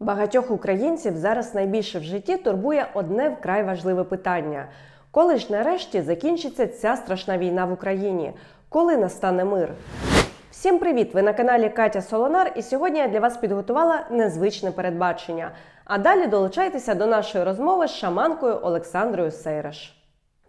Багатьох українців зараз найбільше в житті турбує одне вкрай важливе питання: коли ж нарешті закінчиться ця страшна війна в Україні? Коли настане мир? Всім привіт! Ви на каналі Катя Солонар, і сьогодні я для вас підготувала незвичне передбачення. А далі долучайтеся до нашої розмови з шаманкою Олександрою Сейраш.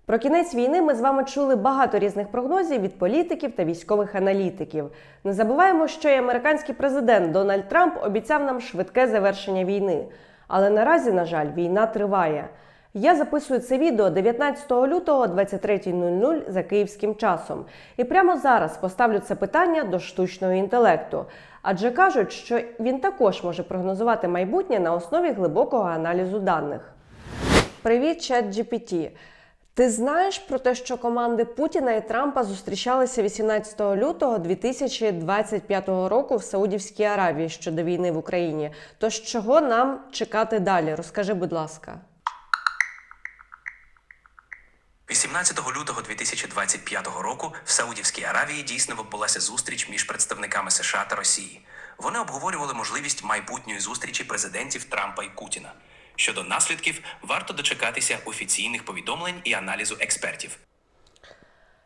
Про кінець війни ми з вами чули багато різних прогнозів від політиків та військових аналітиків. Не забуваємо, що і американський президент Дональд Трамп обіцяв нам швидке завершення війни. Але наразі, на жаль, війна триває. Я записую це відео 19 лютого 23.00 за київським часом. І прямо зараз поставлю це питання до штучного інтелекту. Адже кажуть, що він також може прогнозувати майбутнє на основі глибокого аналізу даних. Привіт, чат GPT. Ти знаєш про те, що команди Путіна і Трампа зустрічалися 18 лютого 2025 року в Саудівській Аравії щодо війни в Україні? Тож чого нам чекати далі? Розкажи, будь ласка. 18 лютого 2025 року в Саудівській Аравії дійсно відбулася зустріч між представниками США та Росії. Вони обговорювали можливість майбутньої зустрічі президентів Трампа і Путіна. Щодо наслідків, варто дочекатися офіційних повідомлень і аналізу експертів.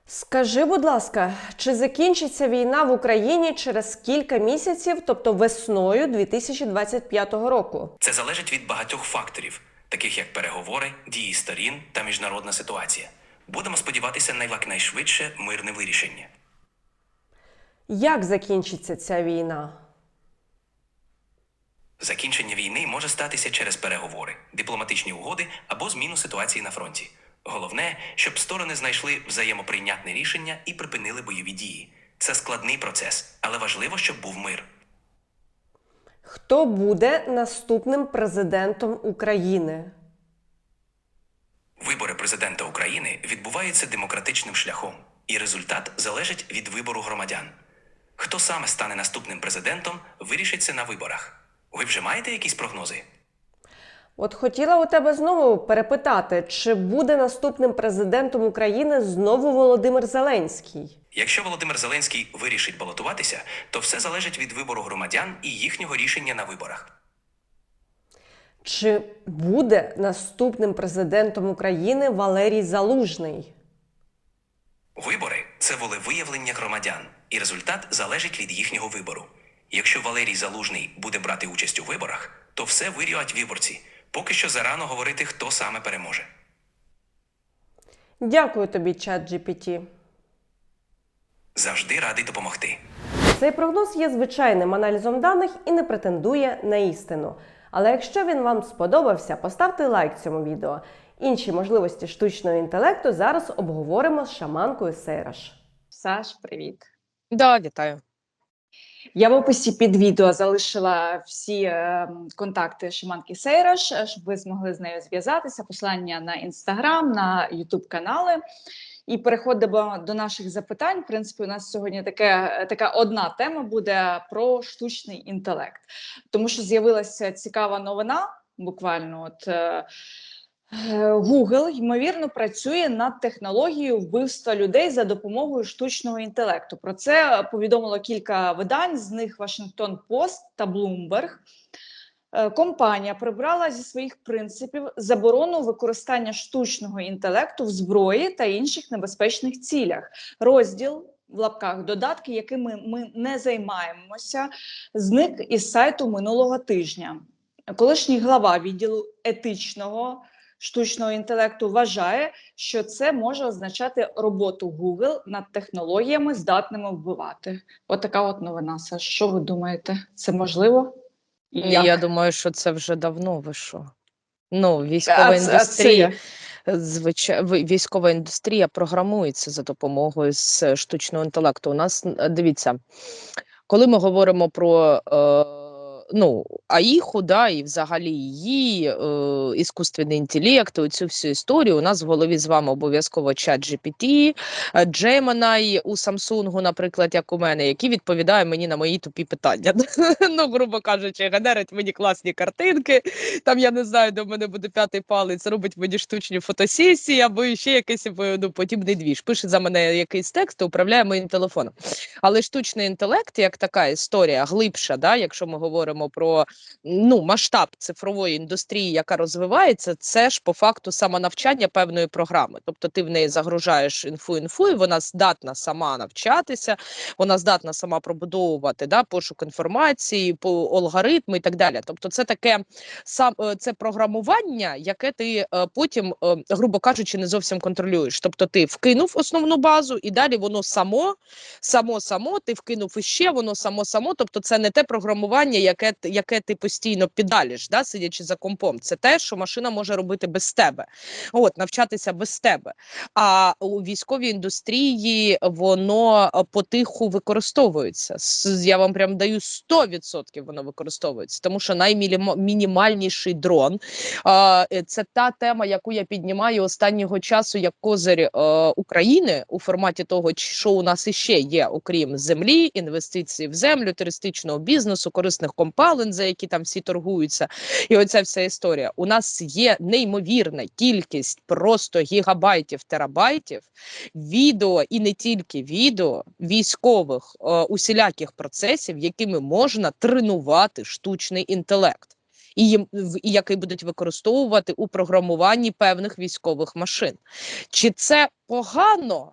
Скажи, будь ласка, чи закінчиться війна в Україні через кілька місяців, тобто весною 2025 року? Це залежить від багатьох факторів, таких як переговори, дії сторін та міжнародна ситуація. Будемо сподіватися на якнайшвидше мирне вирішення. Як закінчиться ця війна? Закінчення війни може статися через переговори, дипломатичні угоди або зміну ситуації на фронті. Головне, щоб сторони знайшли взаємоприйнятне рішення і припинили бойові дії. Це складний процес, але важливо, щоб був мир. Хто буде наступним президентом України? Вибори президента України відбуваються демократичним шляхом, і результат залежить від вибору громадян. Хто саме стане наступним президентом, вирішиться на виборах. Ви вже маєте якісь прогнози? От хотіла у тебе знову перепитати, чи буде наступним президентом України знову Володимир Зеленський? Якщо Володимир Зеленський вирішить балотуватися, то все залежить від вибору громадян і їхнього рішення на виборах. Чи буде наступним президентом України Валерій Залужний? Вибори це волевиявлення громадян, і результат залежить від їхнього вибору. Якщо Валерій Залужний буде брати участь у виборах, то все вирішать виборці. Поки що зарано говорити, хто саме переможе. Дякую тобі, чат GPT. Завжди радий допомогти. Цей прогноз є звичайним аналізом даних і не претендує на істину. Але якщо він вам сподобався, поставте лайк цьому відео. Інші можливості штучного інтелекту зараз обговоримо з шаманкою Сейраш. Саш, привіт. Да, вітаю. Я в описі під відео залишила всі е, контакти Шиманки Сейраш, е, щоб ви змогли з нею зв'язатися. Посилання на інстаграм, на Ютуб канали. І переходимо до наших запитань. В принципі, у нас сьогодні таке, така одна тема буде про штучний інтелект, тому що з'явилася цікава новина. Буквально, от е, е, Google, ймовірно, працює над технологією вбивства людей за допомогою штучного інтелекту. Про це повідомило кілька видань, з них Washington Post та Bloomberg. Е, Компанія прибрала зі своїх принципів заборону використання штучного інтелекту в зброї та інших небезпечних цілях. Розділ в лапках додатки, якими ми не займаємося, зник із сайту минулого тижня. Колишній глава відділу етичного штучного інтелекту вважає, що це може означати роботу Google над технологіями, здатними вбивати. Отака от новина. Саш, що ви думаєте? Це можливо? Як? Я думаю, що це вже давно вийшло. Ну, військова А це- а це індустрія, звичайно, військова індустрія програмується за допомогою з штучного інтелекту. У нас дивіться, коли ми говоримо про е, ну, АІХу, да, і взагалі її е, іскусственний інтелект, цю всю історію, у нас в голові з вами обов'язково чат GPT, е, Gemini у Samsung, наприклад, як у мене, який відповідає мені на мої тупі питання. ну, грубо кажучи, генерить мені класні картинки. Там я не знаю, де в мене буде п'ятий палець, робить мені штучні фотосесії або ще якийсь е, ну, подібний двіж. Пише за мене якийсь текст управляє моїм телефоном. Але штучний інтелект, як така історія глибша, да, якщо ми говоримо говоримо про ну масштаб цифрової індустрії, яка розвивається, це ж по факту самонавчання певної програми. Тобто ти в неї загружаєш інфу, інфу, і вона здатна сама навчатися, вона здатна сама пробудовувати да, пошук інформації, по алгоритми і так далі. Тобто, це таке сам е, це програмування, яке ти е, потім, е, грубо кажучи, не зовсім контролюєш. Тобто, ти вкинув основну базу, і далі воно само, само, само, ти вкинув іще, воно само, само. Тобто, це не те програмування, яке, яке ти постійно піддалиш, да, сидячи за компом. Це те, що машина може робити без тебе, от навчатися без тебе. А у військовій індустрії воно е, потиху використовується. Я вам прям даю 100% воно використовується, тому що наймінімальніший дрон е, це та тема, яку я піднімаю останнього часу як козир е, України у форматі того, що у нас іще є, окрім землі, інвестицій в землю, туристичного бізнесу, корисних компалин, за які там всі торгуються. І оця вся історія. У нас є неймовірна кількість просто гігабайтів, терабайтів відео і не тільки відео військових е, усіляких процесів, якими можна тренувати штучний інтелект. І, їм, і який будуть використовувати у програмуванні певних військових машин. Чи це погано?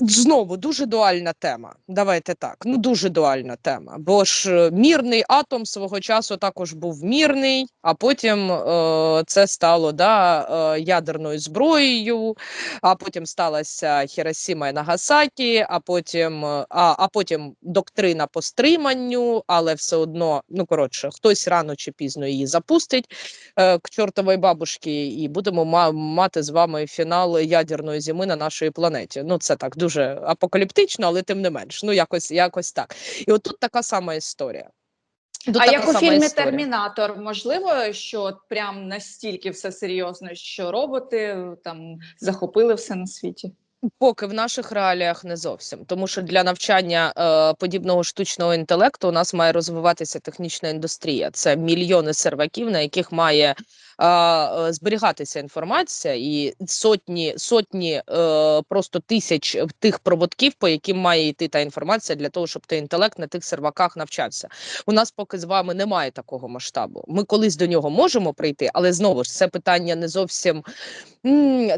Знову дуже дуальна тема. Давайте так. Ну дуже дуальна тема. Бо ж е, мірний атом свого часу також був мірний, а потім е, це стало да, е, ядерною зброєю, а потім сталася Хіросіма і Нагасакі, а потім, е, а, а потім доктрина по стриманню, але все одно, ну коротше, хтось рано чи пізно її запустить е, к чортової бабушки, і будемо ма- мати з вами фінал ядерної зими на нашій планеті. Ну це так дуже апокаліптично, але тим не менш, ну якось, якось так. І отут така сама історія. Тут а як у фільмі історія. Термінатор, можливо, що от прям настільки все серйозно, що роботи там захопили все на світі? Поки в наших реаліях не зовсім, тому що для навчання е, подібного штучного інтелекту у нас має розвиватися технічна індустрія. Це мільйони серваків, на яких має е, е, зберігатися інформація, і сотні сотні е, просто тисяч тих проводків, по яким має йти та інформація для того, щоб той інтелект на тих серваках навчався. У нас поки з вами немає такого масштабу. Ми колись до нього можемо прийти, але знову ж це питання не зовсім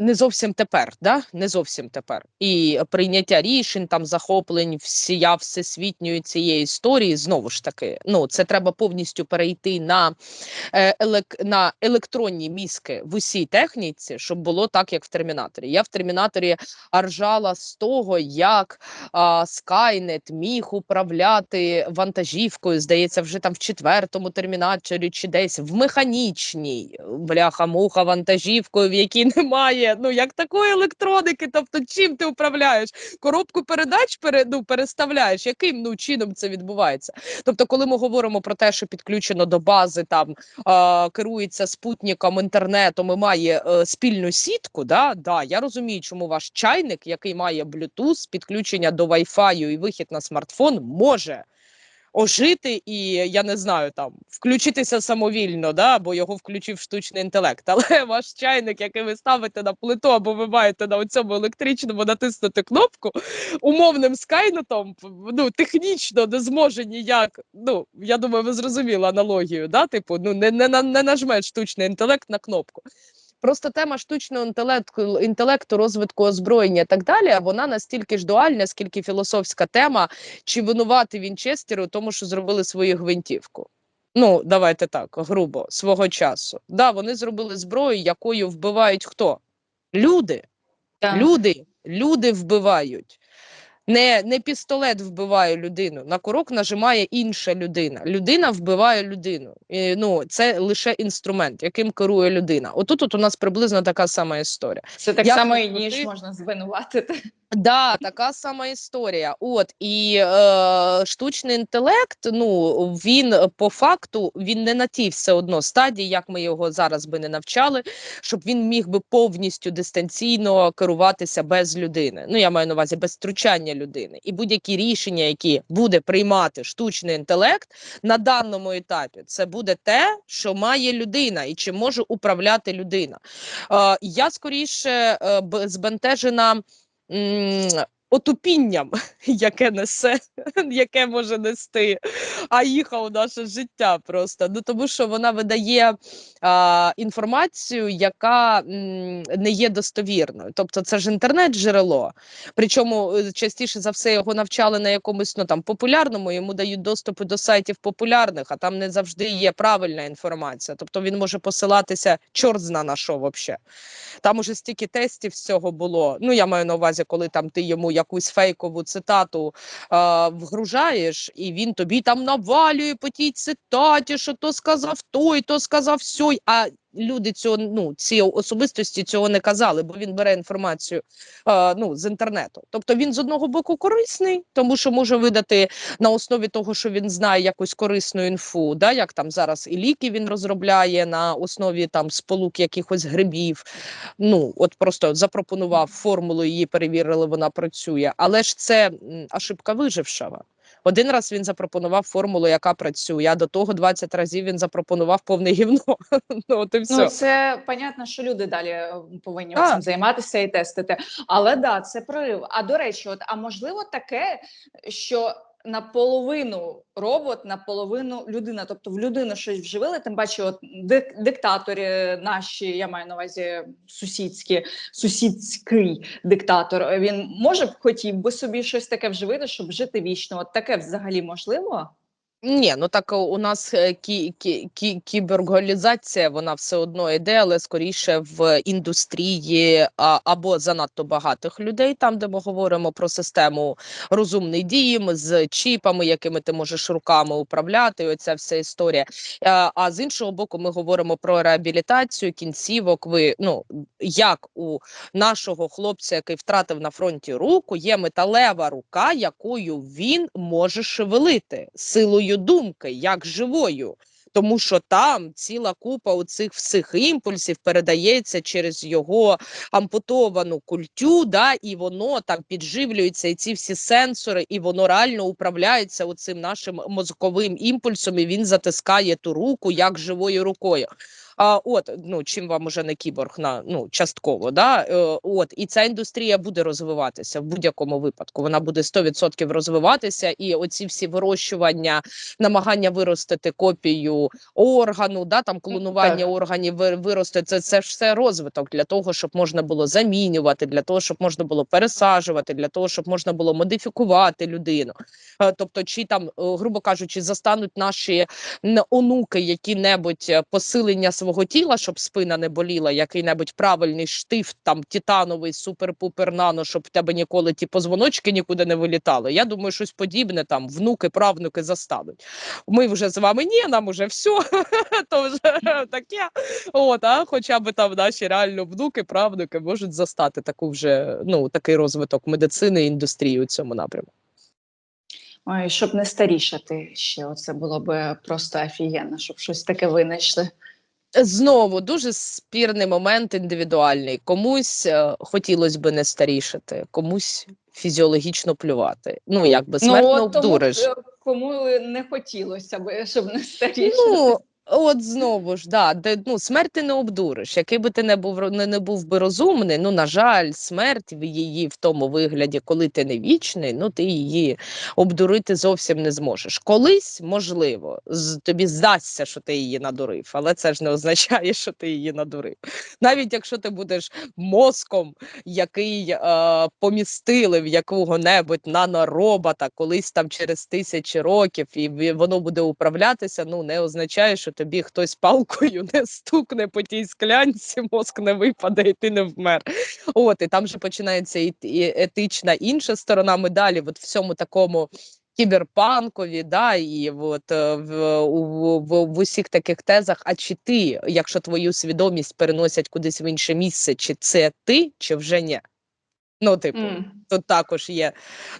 не зовсім тепер, да? не зовсім тепер. І прийняття рішень, там захоплень всія всесвітньої цієї історії, знову ж таки, ну це треба повністю перейти на, е, елек, на електронні мізки в усій техніці, щоб було так, як в термінаторі. Я в термінаторі ржала з того, як а, Skynet міг управляти вантажівкою, здається, вже там в четвертому термінаторі чи десь в механічній бляха-муха вантажівкою, в якій немає ну як такої електроніки. Тобто, чим ти управляєш? Коробку передач пере, ну, переставляєш, яким ну чином це відбувається? Тобто, коли ми говоримо про те, що підключено до бази там е, керується спутником інтернетом і має е, спільну сітку, да, да, я розумію, чому ваш чайник, який має Bluetooth, підключення до Wi-Fi і вихід на смартфон, може ожити і я не знаю там включитися самовільно, да, бо його включив штучний інтелект. Але ваш чайник, який ви ставите на плиту, або ви маєте на цьому електричному натиснути кнопку, умовним скайнетом, ну технічно не зможе ніяк. Ну я думаю, ви зрозуміли аналогію. Да? Типу, ну не, не, не нажме штучний інтелект на кнопку. Просто тема штучного інтелекту, інтелекту, розвитку озброєння і так далі, вона настільки ж дуальна, скільки філософська тема, чи винувати Вінчестеру, тому, що зробили свою гвинтівку. Ну, давайте так, грубо, свого часу. Да, вони зробили зброю, якою вбивають хто? Люди. Люди, люди вбивають. Не, не пістолет вбиває людину, на курок нажимає інша людина. Людина вбиває людину. І, ну, це лише інструмент, яким керує людина. Отут от у нас приблизно така сама історія. Це так Як само і ніж туди- можна звинуватити. Да, така сама історія. От і е, штучний інтелект, ну він по факту він не на тій все одно стадії, як ми його зараз би не навчали, щоб він міг би повністю дистанційно керуватися без людини. Ну я маю на увазі без втручання людини. І будь-які рішення, які буде приймати штучний інтелект на даному етапі, це буде те, що має людина і чим може управляти людина. Е, я скоріше е, збентежена отупінням, яке несе, яке може нести АІХа у наше життя просто. Ну тому що вона видає а, інформацію, яка м, не є достовірною. Тобто це ж інтернет-джерело. Причому е, частіше за все його навчали на якомусь ну там популярному, йому дають доступи до сайтів популярних, а там не завжди є правильна інформація. Тобто він може посилатися чорт зна на що вообще. Там уже стільки тестів з цього було. Ну я маю на увазі, коли там ти йому якусь фейкову цитату е, вгружаєш, і він тобі там навалює по тій цитаті, що то сказав той, то сказав сьой. А люди цього ну ці особистості цього не казали, бо він бере інформацію е, ну з інтернету. Тобто він з одного боку корисний, тому що може видати на основі того, що він знає якусь корисну інфу, да, як там зараз і ліки він розробляє на основі там сполук якихось грибів. Ну от просто запропонував формулу, її перевірили, вона працює. Але ж це ошибка вижившого. Один раз він запропонував формулу, яка працює. А до того 20 разів він запропонував повне гівно. ну от і все. Ну, це понятно, що люди далі е, повинні а. цим займатися і тестити. Але да, це прорив. А до речі, от а можливо таке, що наполовину робот, наполовину людина. Тобто в людину щось вживили, тим паче, от дик- диктатори наші, я маю на увазі сусідські, сусідський диктатор. Він може б хотів би собі щось таке вживити, щоб жити вічно. От таке взагалі можливо? Ні, ну так у нас е, кі, кі, кі, кіберголізація, вона все одно йде, але скоріше в індустрії а, або занадто багатих людей, там де ми говоримо про систему розумний дім з чіпами, якими ти можеш руками управляти. Оця вся історія. А, а з іншого боку, ми говоримо про реабілітацію кінцівок. Ви ну як у нашого хлопця, який втратив на фронті руку, є металева рука, якою він може шевелити силою думки, як живою. Тому що там ціла купа оцих всіх імпульсів передається через його ампутовану культю, да, і воно там підживлюється, і ці всі сенсори, і воно реально управляється оцим нашим мозковим імпульсом, і він затискає ту руку як живою рукою. А от ну чим вам уже не кіборг на ну частково, да е, от і ця індустрія буде розвиватися в будь-якому випадку. Вона буде 100% розвиватися, і оці всі вирощування, намагання виростити копію органу, да там клонування так. органів ви- вирости. Це це ж все розвиток для того, щоб можна було замінювати, для того, щоб можна було пересаджувати, для того, щоб можна було модифікувати людину. Е, Тобто, чи там, е, грубо кажучи, застануть наші онуки які-небудь посилення свого тіла, щоб спина не боліла, який-небудь правильний штифт, там титановий, супер-пупер нано, щоб в тебе ніколи ті позвоночки нікуди не вилітали. Я думаю, щось подібне там внуки, правнуки застануть. Ми вже з вами ні, нам уже все, то вже таке. От, а хоча б там наші реально внуки, правнуки можуть застати таку вже ну такий розвиток медицини і індустрії у цьому напрямку. Ой, щоб не старішати ще, оце було б просто офігенно, щоб щось таке винайшли. Знову дуже спірний момент індивідуальний. Комусь е, хотілося б не старішати, комусь фізіологічно плювати. Ну якби смертно ну, обдуриш. е, кому не хотілося б, щоб не старішати. Ну, от знову ж, да, де, ну, смерть ти не обдуриш. Який би ти не був не, не був би розумний, ну, на жаль, смерть в її в тому вигляді, коли ти не вічний, ну ти її обдурити зовсім не зможеш. Колись, можливо, з, тобі здасться, що ти її надурив, але це ж не означає, що ти її надурив. Навіть якщо ти будеш мозком, який е, помістили в якого-небудь наноробота колись там через тисячі років, і воно буде управлятися, ну не означає, що тобі хтось палкою не стукне по тій склянці, мозк не випаде, і ти не вмер. От і там же починається і, етична інша сторона медалі, от в всьому такому. Кіберпанкові, да, і от е, в, в, в усіх таких тезах. А чи ти, якщо твою свідомість переносять кудись в інше місце, чи це ти, чи вже ні? Ну, типу, mm. тут також є.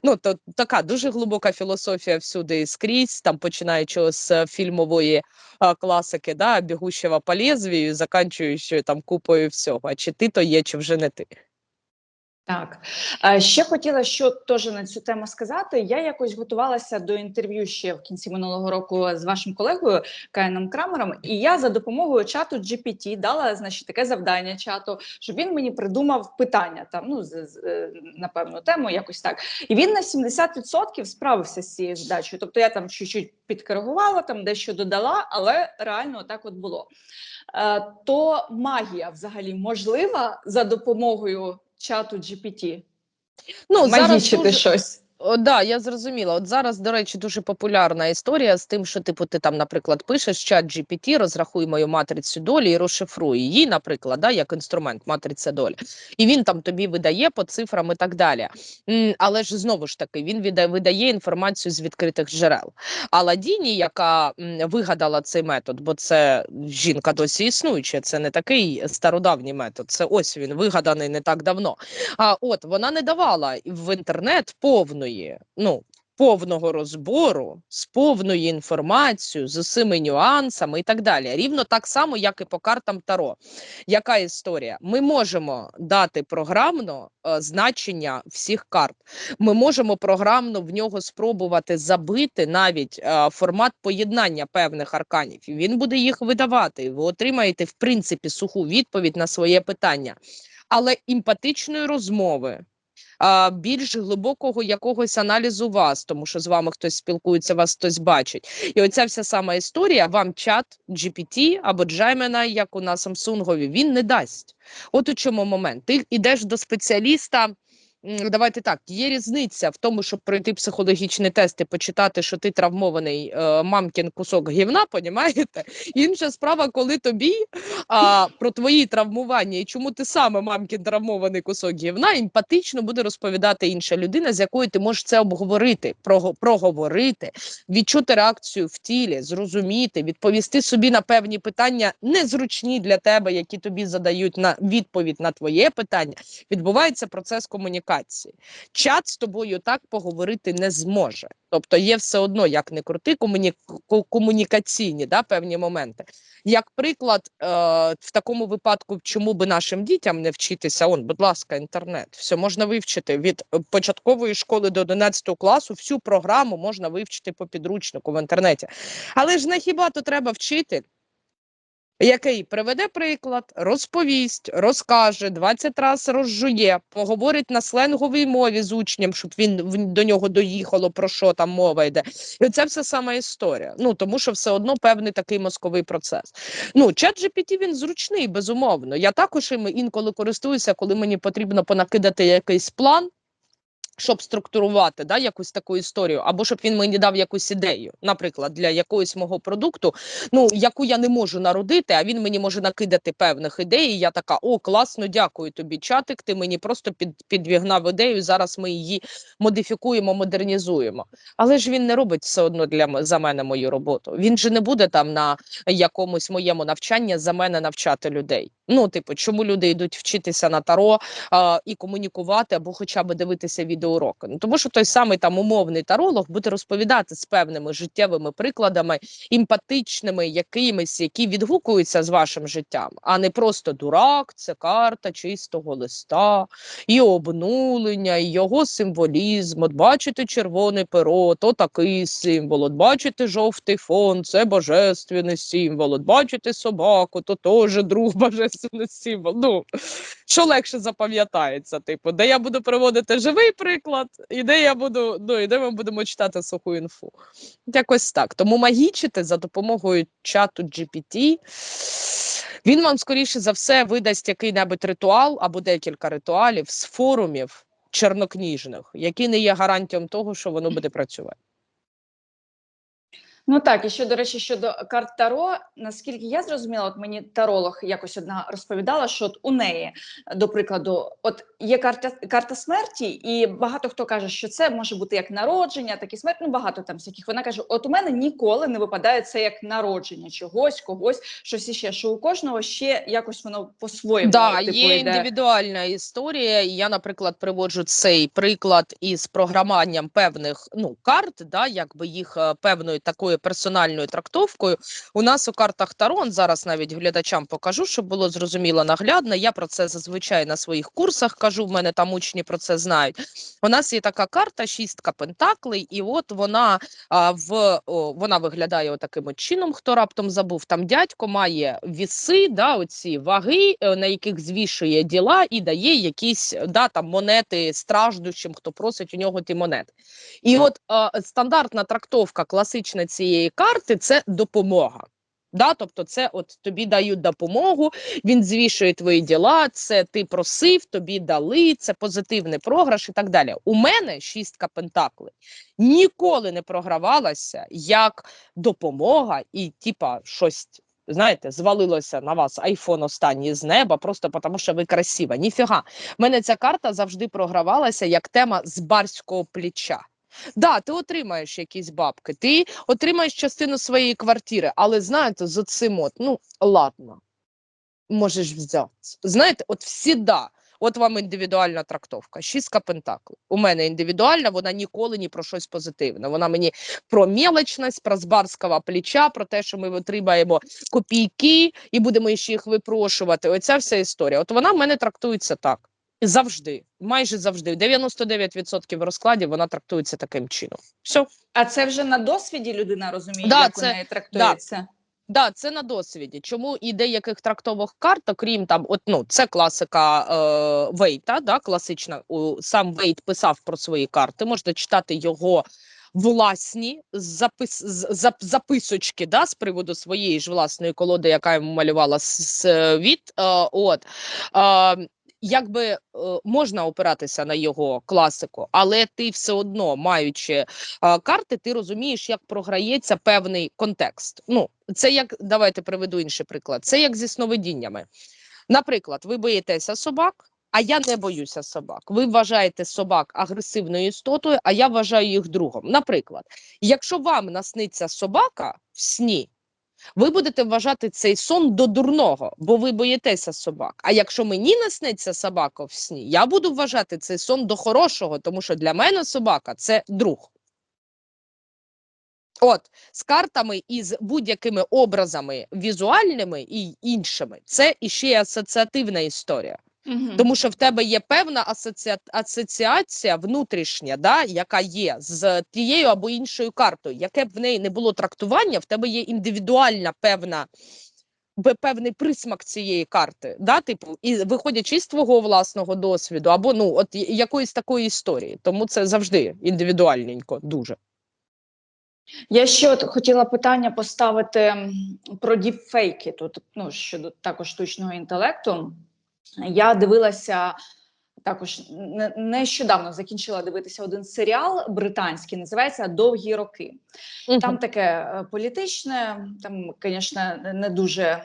Ну, то така дуже глибока філософія всюди і скрізь, там починаючи з е, фільмової а, класики, да, бігущого по лезвію, заканчуючи там купою всього. А чи ти то є, чи вже не ти? Так Е, ще хотіла що теж на цю тему сказати. Я якось готувалася до інтерв'ю ще в кінці минулого року з вашим колегою Каїном Крамером, і я за допомогою чату GPT дала значить таке завдання чату, щоб він мені придумав питання там. Ну з, з е, на певну тему, якось так. І він на 70% справився з цією задачею. Тобто я там чуть-чуть підкоригувала, там дещо додала, але реально так от було. Е, то магія взагалі можлива за допомогою чату GPT? Ну, зараз Магічити дуже- щось. О, да, я зрозуміла. От зараз, до речі, дуже популярна історія з тим, що типу ти там, наприклад, пишеш чат GPT, розрахуй мою матрицю долі і розшифруй її, наприклад, да, як інструмент матриця долі. І він там тобі видає по цифрам і так далі. Але ж знову ж таки, він видає інформацію з відкритих джерел. А Ладіні, яка вигадала цей метод, бо це жінка досі існуюча, це не такий стародавній метод. Це ось він вигаданий не так давно. А от вона не давала в інтернет повної, ну. Повного розбору з повною інформацією, з усіми нюансами і так далі. Рівно так само, як і по картам Таро. Яка історія? Ми можемо дати програмно е, значення всіх карт. Ми можемо програмно в нього спробувати забити навіть е, формат поєднання певних арканів. І він буде їх видавати. Ви отримаєте, в принципі, суху відповідь на своє питання. Але емпатичної розмови більш глибокого якогось аналізу вас, тому що з вами хтось спілкується, вас хтось бачить. І оця вся сама історія вам чат GPT або Gemini, як у нас Самсунгові, він не дасть. От у чому момент. Ти йдеш до спеціаліста. Давайте так, є різниця в тому, щоб пройти психологічний тест і почитати, що ти травмований е, мамкін кусок гівна, понімаєте? Інша справа, коли тобі а, про твої травмування і чому ти саме мамкін травмований кусок гівна, емпатично буде розповідати інша людина, з якою ти можеш це обговорити, проговорити, відчути реакцію в тілі, зрозуміти, відповісти собі на певні питання, незручні для тебе, які тобі задають на відповідь на твоє питання. Відбувається процес комунікації. Чат з тобою так поговорити не зможе. Тобто є все одно, як не крути, комуні... комунікаційні да, певні моменти. Як приклад, е, в такому випадку, чому би нашим дітям не вчитися? Он, будь ласка, інтернет. Все можна вивчити від початкової школи до 11 класу. Всю програму можна вивчити по підручнику в інтернеті. Але ж не хіба то треба вчити? Який приведе приклад, розповість, розкаже, 20 разів розжує, поговорить на сленговій мові з учнем, щоб він до нього доїхало, про що там мова йде. І це все сама історія. Ну тому що все одно певний такий мозковий процес. Ну, чат GPT, він зручний, безумовно. Я також їм інколи користуюся, коли мені потрібно понакидати якийсь план. Щоб структурувати да, якусь таку історію, або щоб він мені дав якусь ідею, наприклад, для якогось мого продукту, ну яку я не можу народити, а він мені може накидати певних ідей. І я така: о, класно, дякую тобі, чатик. Ти мені просто під, підвігнав ідею. Зараз ми її модифікуємо, модернізуємо. Але ж він не робить все одно для за мене мою роботу. Він же не буде там на якомусь моєму навчанні за мене навчати людей. Ну, типу, чому люди йдуть вчитися на таро а, і комунікувати або хоча б дивитися відеоуроки? Ну тому що той самий там умовний таролог буде розповідати з певними життєвими прикладами, емпатичними, якимись, які відгукуються з вашим життям, а не просто дурак, це карта чистого листа, і обнулення, і його символізм. От бачите червоне перо, то такий символ. От бачите жовтий фон, це божественний символ. От бачите собаку, то теж друг божественний символ. Ну що легше запам'ятається, типу, де я буду приводити живий приклад, і де я буду, ну і де ми будемо читати суху інфу. Якось так. Тому магічити за допомогою чату GPT. Він вам, скоріше за все, видасть який-небудь ритуал або декілька ритуалів з форумів чорнокніжних, які не є гарантією того, що воно буде працювати. Ну так, і ще до речі, щодо карт Таро, наскільки я зрозуміла, от мені таролог якось одна розповідала, що от у неї, до прикладу, от є карта карта смерті, і багато хто каже, що це може бути як народження, так і смерть. Ну багато там всяких. Вона каже: от у мене ніколи не випадає це як народження чогось, когось, щось іще. Що у кожного ще якось воно по-своєму. Да, типу, є йде. індивідуальна історія. і Я, наприклад, приводжу цей приклад із програмуванням певних ну карт, да, якби їх е, певною такою персональною трактовкою. У нас у картах Тарон зараз навіть глядачам покажу, щоб було зрозуміло наглядно. Я про це зазвичай на своїх курсах кажу. В мене там учні про це знають. У нас є така карта, шістка пентаклей, і от вона а, в о, вона виглядає отаким от чином. Хто раптом забув, там дядько має віси, да, оці ваги, е, на яких звішує діла і дає якісь да, там монети страждущим, хто просить у нього ті монети. І от е, стандартна трактовка класична цієї карти це допомога. Да, тобто, це от тобі дають допомогу, він звішує твої діла, це ти просив, тобі дали, це позитивний програш і так далі. У мене шістка пентаклей ніколи не програвалася як допомога і, типа, щось. Знаєте, звалилося на вас айфон останній з неба, просто тому що ви красива. Ніфіга. В мене ця карта завжди програвалася як тема з барського плеча. Да, ти отримаєш якісь бабки, ти отримаєш частину своєї квартири, але знаєте, з оцим от, ну ладно, можеш взяти. Знаєте, от всіда, от вам індивідуальна трактовка. Шістка пентаклів. У мене індивідуальна, вона ніколи ні про щось позитивне. Вона мені про мелочність, про з барського плеча, про те, що ми отримаємо копійки і будемо ще їх випрошувати. Оця вся історія. От вона в мене трактується так. Завжди, майже завжди, 99% розкладів вона трактується таким чином. Все. А це вже на досвіді людина розуміє, Да, як це- у неї трактується. Да, це на досвіді. Чому і деяких трактових карт, окрім там, от ну це класика е, Вейта, да, класична. У, сам Вейт писав про свої карти. Можете читати його власні запис, зап, записочки да, з приводу своєї ж власної колоди, яка йому малювала світ. Е, от. Е, Якби е, можна опиратися на його класику, але ти все одно, маючи карти, ти розумієш, як програється певний контекст. Ну, це як давайте приведу інший приклад. Це як зі сновидіннями. Наприклад, ви боїтеся собак, а я не боюся собак. Ви вважаєте собак агресивною істотою, а я вважаю їх другом. Наприклад, якщо вам насниться собака в сні. Ви будете вважати цей сон до дурного, бо ви боїтеся собак. А якщо мені насниться собака в сні, я буду вважати цей сон до хорошого, тому що для мене собака це друг. От з картами і з будь-якими образами візуальними і іншими, це іще асоціативна історія. Мгм. Тому що в тебе є певна асоціа... асоціація внутрішня, да, яка є з тією або іншою картою. Яке б в неї не було трактування, в тебе є індивідуальна певна. Певний присмак цієї карти, да, типу, і виходячи з твого власного досвіду, або ну от якоїсь такої історії. Тому це завжди індивідуальненько, дуже. Я ще от хотіла питання поставити про діпфейки тут, ну щодо також штучного інтелекту. Я дивилася також не- нещодавно закінчила дивитися один серіал британський, називається Довгі роки. Там таке е, політичне, там, звісно, не дуже.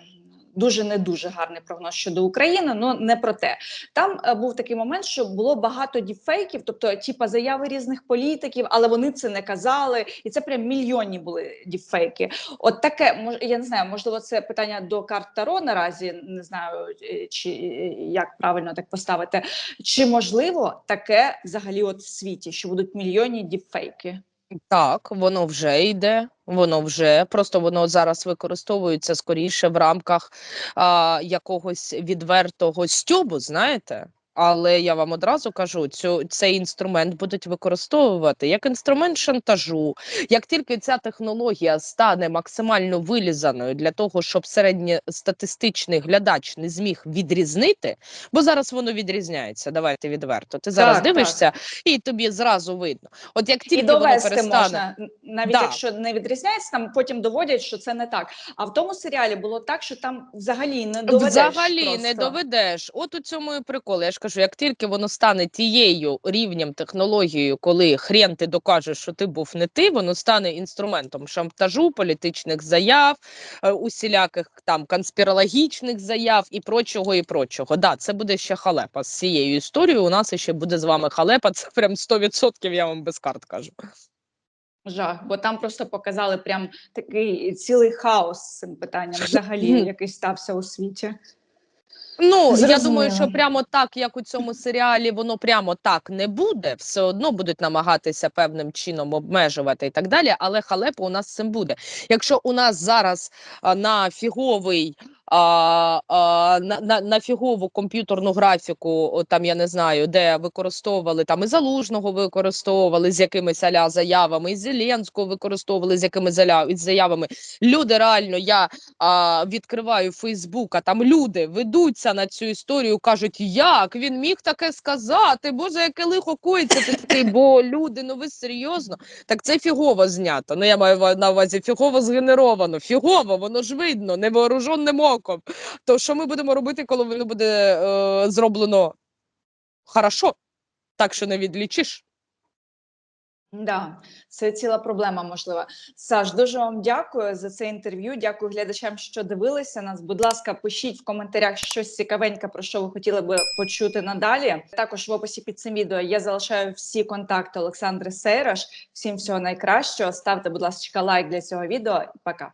Дуже не дуже гарний прогноз щодо України, але не про те. Там е, був такий момент, що було багато діпфейків, тобто типа заяви різних політиків, але вони це не казали, і це прям мільйонні були діпфейки. От таке я не знаю, можливо, це питання до карт Таро наразі. Не знаю, е, чи е, як правильно так поставити. Чи можливо таке взагалі от в світі, що будуть мільйонні діпфейки? Так, воно вже йде, воно вже просто воно зараз використовується скоріше в рамках а, якогось відвертого стьобу, знаєте. Але я вам одразу кажу, цю цей інструмент будуть використовувати як інструмент шантажу. Як тільки ця технологія стане максимально вилізаною для того, щоб середньостатистичний глядач не зміг відрізнити, бо зараз воно відрізняється. Давайте відверто. Ти зараз Так, так. дивишся, і тобі зразу видно. От як І тільки воно перестане можна, навіть Да. якщо не відрізняється, там потім доводять, що це не так. А в тому серіалі було так, що там взагалі не доведеш. Взагалі просто. не доведеш. От у цьому і прикол. Я ж кажу, як тільки воно стане тією рівнем технологією, коли хрен ти докажеш, що ти був не ти, воно стане інструментом шантажу, політичних заяв, е, усіляких там конспірологічних заяв і прочого, і прочого. Да, це буде ще халепа з цією історією. У нас ще буде з вами халепа. Це прям 100%, я вам без карт кажу. Жах, бо там просто показали прям такий цілий хаос з цим питанням, взагалі, який стався у світі. Ну, я думаю, що прямо так, як у цьому серіалі, воно прямо так не буде. Все одно будуть намагатися певним чином обмежувати і так далі. Але халепа у нас з цим буде. Якщо у нас зараз на фіговий. А, а, на, на, на фігову комп'ютерну графіку, там я не знаю, де використовували там і залужного використовували з якимись аля заявами, і Зеленського використовували з якимись заявами. Люди реально я а, відкриваю Фейсбук, а там люди ведуться на цю історію, кажуть, як він міг таке сказати? Боже, яке лихо коїться. Ти такий, бо люди, ну ви серйозно? Так це фігово знято. Ну я маю на увазі фігово згенеровано. Фігово, воно ж видно, невооруженим оком. То що ми будемо робити, коли воно буде е, зроблено хорошо, так що не відлічиш? Да, це ціла проблема можлива. Саш, дуже вам дякую за це інтерв'ю. Дякую глядачам, що дивилися нас. Будь ласка, пишіть в коментарях щось цікавеньке, про що ви хотіли би почути надалі. Також в описі під цим відео я залишаю всі контакти Олександри Сейраш. Всім всього найкращого. Ставте, будь ласка, лайк для цього відео. Пока.